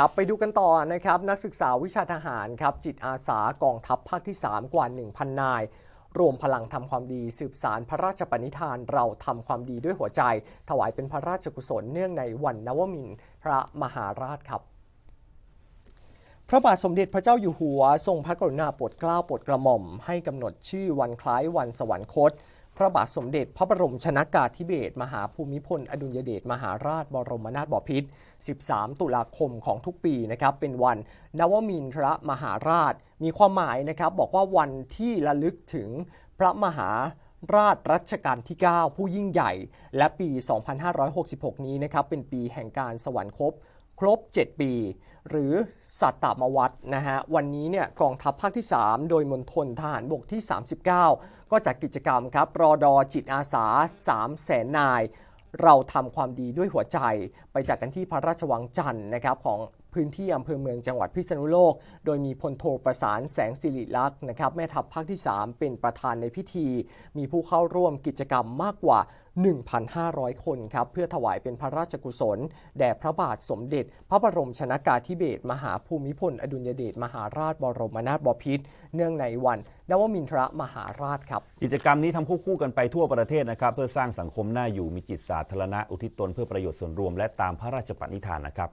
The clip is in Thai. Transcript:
ครับไปดูกันต่อนะครับนักศึกษาวิชาทหารครับจิตอาสากองทัพภาคที่ 3 กว่า 1,000 นาย รวมพลังทำความดีสืบสารพระราชปณิธานเราทำความดีด้วยหัวใจ ถวายเป็นพระราชกุศลเนื่องในวันนวมินพระมหาราชครับ พระบาทสมเด็จพระเจ้าอยู่หัว ทรงพระกรุณาโปรดเกล้าโปรดกระหม่อม ให้กำหนดชื่อวันคล้ายวันสวรรคต พระบาทสมเด็จพระบรมชนากาธิเบศรมหาภูมิพล อดุลยเดชมหาราชบรมนาถบพิตร 13 ตุลาคมของทุกปีนะครับเป็นวันนวมินทรมหาราช มีความหมายนะครับบอกว่าวันที่ระลึกถึงพระมหาราชรัชกาลที่ 9 ผู้ยิ่งใหญ่ และปี 2566 นี้นะครับเป็นปีแห่งการสวรรคต ครบ 7 ปี หรือสัตตมวัตนะฮะวันนี้เนี่ยกองทัพภาคที่ 3 โดยมณฑลทหารบกที่ 39 ก็จัดกิจกรรมครับรอดอจิตอาสา3แสนนาย เราทำความดีด้วยหัวใจ ไปจากกันที่พระราชวังจันทร์นะครับของ พื้นที่อำเภอเมืองจังหวัดพิษณุโลก โดยมีพลโทประสานแสงสิริลักษ์นะครับแม่ทัพภาคที่ 3 เป็นประธานในพิธี มีผู้เข้าร่วมกิจกรรมมากกว่า 1,500 คนครับเพื่อถวายเป็นพระราชกุศล แด่พระบาทสมเด็จ พระบรมชนากาธิเบศรมหาภูมิพล อดุลยเดชมหาราชบรมนาถบพิตรเนื่องในวันนวมินทรมหาราชครับ กิจกรรมนี้ทำควบคู่กันไปทั่วประเทศนะครับ เพื่อสร้างสังคมน่าอยู่มีจิตสาธารณะอุทิศตนเพื่อประโยชน์ส่วนรวมและตามพระราชปณิธานนะครับ